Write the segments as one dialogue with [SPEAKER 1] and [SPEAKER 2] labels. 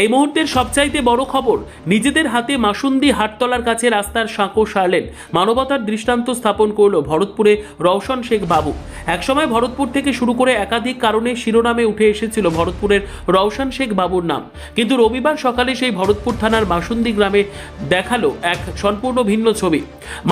[SPEAKER 1] এই মুহূর্তের সবচাইতে বড় খবর, নিজেদের হাতে মাসুন্দি হাটতলার কাছে রাস্তার সাঁকো সারলেন। মানবতার দৃষ্টান্ত স্থাপন করল ভরতপুরে রওশন শেখ বাবু। একসময় ভরতপুর থেকে শুরু করে একাধিক কারণে শিরোনামে উঠে এসেছিল ভরতপুরের রওশন শেখ বাবুর নাম। কিন্তু রবিবার সকালে সেই ভরতপুর থানার মাসুন্দি গ্রামে দেখাল এক সম্পূর্ণ ভিন্ন ছবি।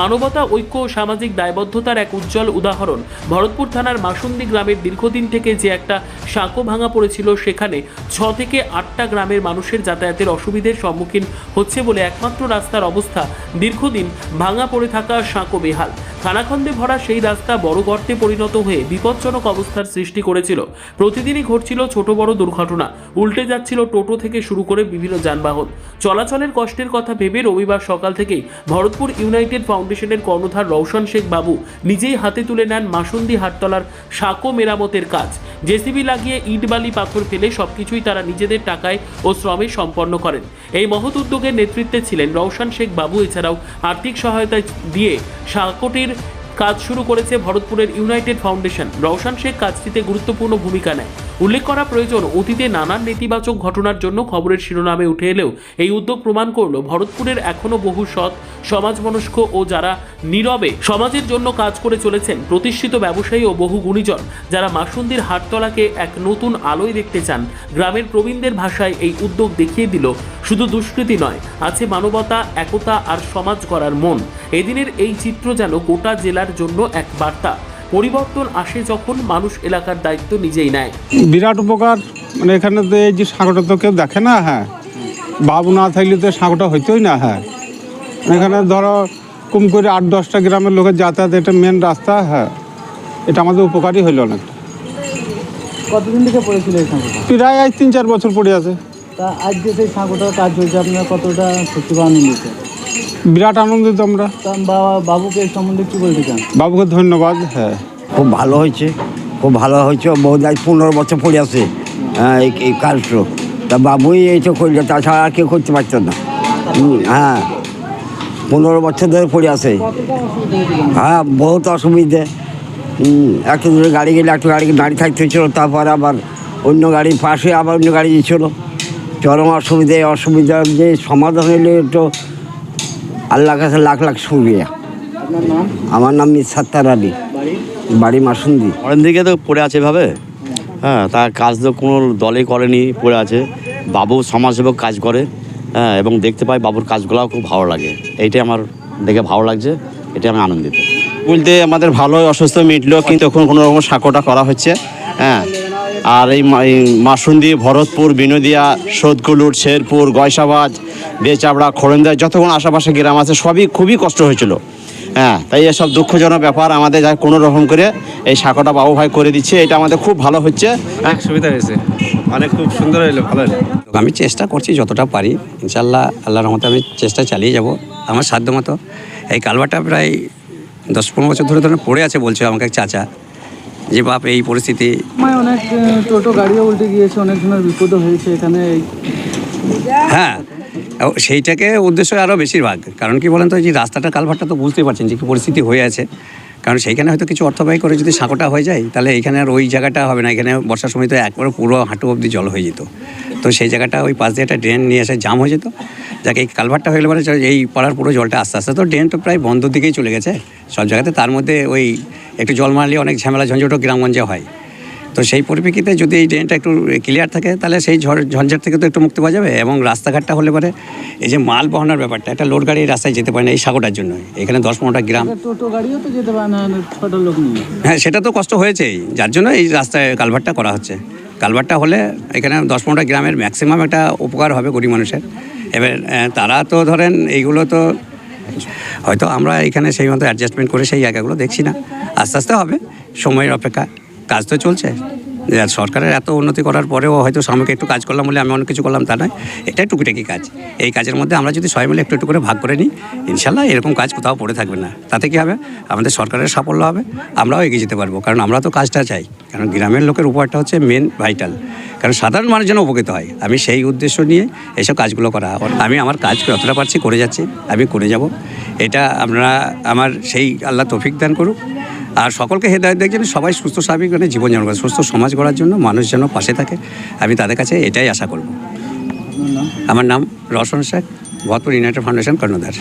[SPEAKER 1] মানবতা, ঐক্য ও সামাজিক দায়বদ্ধতার এক উজ্জ্বল উদাহরণ। ভরতপুর থানার মাসুন্দি গ্রামের দীর্ঘদিন থেকে যে একটা সাঁকো ভাঙা পড়েছিল, সেখানে ছ থেকে আটটা গ্রামের মানুষের যাতায়াতের অসুবিধের সম্মুখীন হচ্ছে বলে একমাত্র রাস্তার অবস্থা দীর্ঘদিন ভাঙা পড়ে থাকা সাঁকো বেহাল। খানাখন্দে ভরা সেই রাস্তা বড় গর্তে পরিণত হয়ে বিপজ্জনক অবস্থার সৃষ্টি করেছিল। প্রতিদিনই ঘটছিল ছোট বড় দুর্ঘটনা। উল্টে যাচ্ছিল টোটো থেকে শুরু করে বিভিন্ন যানবাহন। চলাচলের কষ্টের কথা ভেবে রবিবার সকাল থেকেই ভরতপুর ইউনাইটেড ফাউন্ডেশনের কর্ণধার রওশন শেখ বাবু নিজেই হাতে তুলে নেন মাসুন্দি হাটতলার সাঁকো মেরামতের কাজ। জেসিবি লাগিয়ে ইট, বালি, পাথর ফেলে সবকিছুই তারা নিজেদের টাকায় ও শ্রমে সম্পন্ন করেন। এই মহৎ উদ্যোগের নেতৃত্বে ছিলেন রওশন শেখ বাবু। এছাড়াও আর্থিক সহায়তা দিয়ে সাঁকোটির কাজ শুরু করেছে ভরতপুরের ইউনাইটেড ফাউন্ডেশন। রওশান শেখ কাজটিতে গুরুত্বপূর্ণ ভূমিকা নেয়। উল্লেখ করা প্রয়োজন, অতীতে নানান নেতিবাচক ঘটনার জন্য খবরের শিরোনামে উঠে এলেও এই উদ্যোগ প্রমাণ করল, ভরতপুরের এখনও বহু সৎ, সমাজমনস্ক ও যারা নীরবে সমাজের জন্য কাজ করে চলেছেন, প্রতিষ্ঠিত ব্যবসায়ী ও বহু গুণীজন যারা মাসুন্দির হাটতলাকে এক নতুন আলোয় দেখতে চান। গ্রামের প্রবীণদের ভাষায় এই উদ্যোগ দেখিয়ে দিল, শুধু দুষ্কৃতি নয়, আছে মানবতা, একতা আর সমাজ করার মন। এদিনের এই চিত্র যেন গোটা জেলার জন্য এক বার্তা। পরিবর্তন আসে যখন মানুষ এলাকার দায়িত্ব নিজেই নেয়।
[SPEAKER 2] বিরাট উপকার মানে এখানে তো এই যে সাঁকোটা তো কেউ দেখে না হ্যাঁ। বাবু না থাকলে তো সাঁকোটা হইতোই না হ্যাঁ। এখানে ধরো কম করে আট দশটা গ্রামের লোকের যাতায়াত এটা মেন রাস্তা হ্যাঁ। এটা আমাদের উপকারই হইল অনেক
[SPEAKER 3] কতদিন থেকে পড়েছিল এই সাঁকোটা
[SPEAKER 2] প্রায় আজ তিন চার বছর পড়ে আছে।
[SPEAKER 3] তা আজ যে সেই সাঁকোটার কাজ হয়েছে আপনার কতটা বা আনন্দিত
[SPEAKER 2] বিরাট আনন্দিত আমরা।
[SPEAKER 3] বাবা বাবুকে সম্বন্ধে কি বলতে চান।
[SPEAKER 2] বাবুকে ধন্যবাদ হ্যাঁ।
[SPEAKER 4] খুব ভালো হয়েছে খুব ভালো হয়েছে। বহুত আজ পনেরো বছর পড়ে আছে হ্যাঁ এই এই কাজটা তা। বাবুই এইটা করল তাছাড়া আর কেউ করতে পারতো না। হ্যাঁ পনেরো বছর ধরে পড়ে আছে।
[SPEAKER 3] অসুবিধা
[SPEAKER 4] হ্যাঁ বহুত অসুবিধে। একটু দূরে গাড়ি গেলে একটু গাড়ি দাঁড়িয়ে থাকতে হয়েছিল তারপর আবার অন্য গাড়ির পাশে আবার অন্য গাড়ি ছিল চরম অসুবিধে এই অসুবিধার যে সমাধান হলে একটু আল্লাহ কাছে লাখ লাখ শুক্রিয়া।
[SPEAKER 3] নাম?
[SPEAKER 4] আমার নাম মিসাত্তার আলী।
[SPEAKER 3] বাড়ি?
[SPEAKER 4] বাড়ি মাসুন্দি।
[SPEAKER 5] অনেক দিকে তো পড়ে আছে এভাবে? হ্যাঁ তার কাজ তো কোনো দলই করেনি পড়ে আছে। বাবু সমাজসেবক কাজ করে হ্যাঁ এবং দেখতে পাই বাবুর কাজগুলোও খুব ভালো লাগে। এইটাই আমার দেখে ভালো লাগছে এটা আমি আনন্দিত।
[SPEAKER 6] বলতে আমাদের ভালোই অসুস্থ মিটলো কিন্তু এখন কোনো রকম সাঁকোটা করা হচ্ছে। হ্যাঁ আর এই মাসুন্দি ভরতপুর বিনোদিয়া সোদকুলুর শেরপুর গয়সাবাদ বেচাবড়া খড়ন্দা যতক্ষণ আশেপাশে গ্রাম আছে সবই খুবই কষ্ট হয়েছিল। হ্যাঁ তাই এসব দুঃখজনক ব্যাপার আমাদের যা কোনো রকম করে এই সাঁকোটা বাবু ভাই করে দিচ্ছে এটা আমাদের খুব ভালো হচ্ছে। হ্যাঁ
[SPEAKER 7] সুবিধা হয়েছে। অনেক খুব সুন্দর হইল ভালো হইল
[SPEAKER 8] আমি চেষ্টা করছি যতটা পারি ইনশাল্লাহ আল্লাহর রহমতে আমি চেষ্টা চালিয়ে যাব আমার সাধ্য মতো এই কালভারটা প্রায় দশ পনেরো বছর ধরে ধরে পড়ে আছে বলছে আমাকে এক চাচা। যে বাপ এই পরিস্থিতি।
[SPEAKER 3] মানে অনেক টোটো গাড়িও উল্টে গিয়েছে অনেক জনের বিপদও হয়েছে এখানে।
[SPEAKER 8] হ্যাঁ সেইটাকে উদ্দেশ্য আরও বেশিরভাগ। কারণ কি বলেন তো এই যে রাস্তাটা কালভারটা তো বুঝতেই পারছেন যে কী পরিস্থিতি হয়ে আছে। কারণ সেইখানে হয়তো কিছু অর্থ ব্যয় করে যদি সাঁকোটা হয়ে যায় তাহলে এখানে আর ওই জায়গাটা হবে না। এখানে বর্ষার সময় তো একবারে পুরো হাঁটু অবধি জল হয়ে যেত। তো সেই জায়গাটা ওই পাশ দিয়ে একটা ড্রেন নিয়ে এসে জাম হয়ে যেত। যাকে এই কালভারটা হয়ে গেলে পরে এই পাড়ার পুরো জলটা আস্তে আস্তে তো ড্রেন তো প্রায় বন্ধর দিকেই চলে গেছে সব জায়গাতে। তার মধ্যে ওই একটু জল মারলে অনেক ঝামেলা ঝঞ্ঝটও গ্রামগঞ্জে হয়। তো সেই পরিপ্রেক্ষিতে যদি এই ড্রেনটা একটু ক্লিয়ার থাকে তাহলে সেই ঝড় ঝঞ্ঝাট থেকে তো একটু মুক্তি পাওয়া যাবে এবং রাস্তাঘাটটা হলে পরে এই যে মাল বহনের ব্যাপারটা একটা লোড গাড়ি রাস্তায় যেতে পারে না এই সাগরটার জন্য। এখানে দশ পনেরোটা গ্রাম।
[SPEAKER 3] টোটো গাড়িও তো যেতে পারে না ছোট লোক নিয়ে।
[SPEAKER 8] হ্যাঁ সেটা তো কষ্ট হয়েছেই। যার জন্য এই রাস্তায় কালভারটা করা হচ্ছে। কালভারটা হলে এখানে দশ পনেরোটা গ্রামের ম্যাক্সিমাম একটা উপকার হবে গরিব মানুষের। এবার তারা তো ধরেন এইগুলো তো হয়তো আমরা এখানে সেই মতো অ্যাডজাস্টমেন্ট করে সেই জায়গাগুলো দেখছি না। আস্তে আস্তে হবে, সময়ের অপেক্ষা। কাজ তো চলছে। সরকারের এত উন্নতি করার পরেও হয়তো সাময়িক একটু কাজ করলাম বলে আমি অনেক কিছু করলাম তা নয়। এটাই টুকিটাকি কাজ। এই কাজের মধ্যে আমরা যদি সবাই মিলে একটু একটু করে ভাগ করে নিই, ইনশাল্লাহ এরকম কাজ কোথাও পড়ে থাকবে না। তাতে কি হবে? আমাদের সরকারের সাফল্য হবে। আমরাও এগিয়ে যেতে পারব। কারণ আমরা তো কাজটা চাই। কারণ গ্রামের লোকের উপরটা হচ্ছে মেন ভাইটাল কারণ সাধারণ মানুষ যেন উপকৃত হয়। আমি সেই উদ্দেশ্য নিয়ে এসব কাজগুলো করা। আমি আমার কাজ যতটা পারছি করে যাচ্ছি। আমি করে যাব। এটা আপনারা আমার সেই আল্লাহ তৌফিক দান করুক। আর সকলকে হেদায়ত দেখছেন সবাই সুস্থ স্বাভাবিক মানে জীবনযাপন করে, সুস্থ সমাজ গড়ার জন্য মানুষ যেন পাশে থাকে। আমি তাদের কাছে এটাই আশা করব। আমার নাম রসন শেখ ভরপুর ইউনাইটেড ফাউন্ডেশন কর্ণধার।